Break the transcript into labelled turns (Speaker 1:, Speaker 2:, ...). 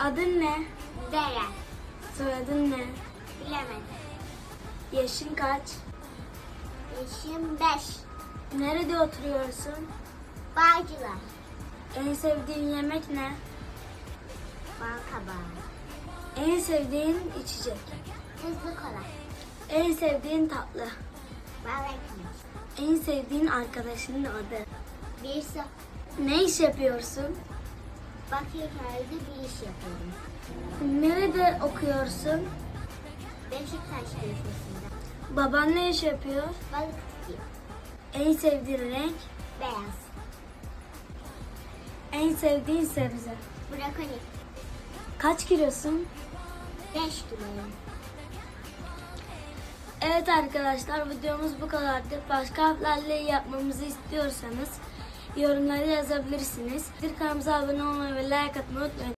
Speaker 1: Adın ne?
Speaker 2: Deren.
Speaker 1: Soyadın ne?
Speaker 2: Bilemedim.
Speaker 1: Yaşın kaç?
Speaker 2: Yaşım 5.
Speaker 1: Nerede oturuyorsun?
Speaker 2: Bağcılar.
Speaker 1: En sevdiğin yemek ne?
Speaker 2: Bal kabağı.
Speaker 1: En sevdiğin içecek?
Speaker 2: Hızlı kola.
Speaker 1: En sevdiğin tatlı?
Speaker 2: Bal ekmek.
Speaker 1: En sevdiğin arkadaşının adı?
Speaker 2: Bir su.
Speaker 1: Ne iş yapıyorsun?
Speaker 2: Bakırköy'de bir iş yapıyorum.
Speaker 1: Nerede okuyorsun?
Speaker 2: Beşiktaş köşesinde.
Speaker 1: Baban ne iş yapıyor?
Speaker 2: Balık tutuyor.
Speaker 1: En sevdiğin renk?
Speaker 2: Beyaz.
Speaker 1: En sevdiğin sebze?
Speaker 2: Brokoli.
Speaker 1: Kaç kilosun?
Speaker 2: 5 kiloyum.
Speaker 1: Evet arkadaşlar videomuz bu kadardı. Başka harflerle yapmamızı istiyorsanız yorumlara yazabilirsiniz. Kanalımıza abone olmayı ve like atmayı unutmayın.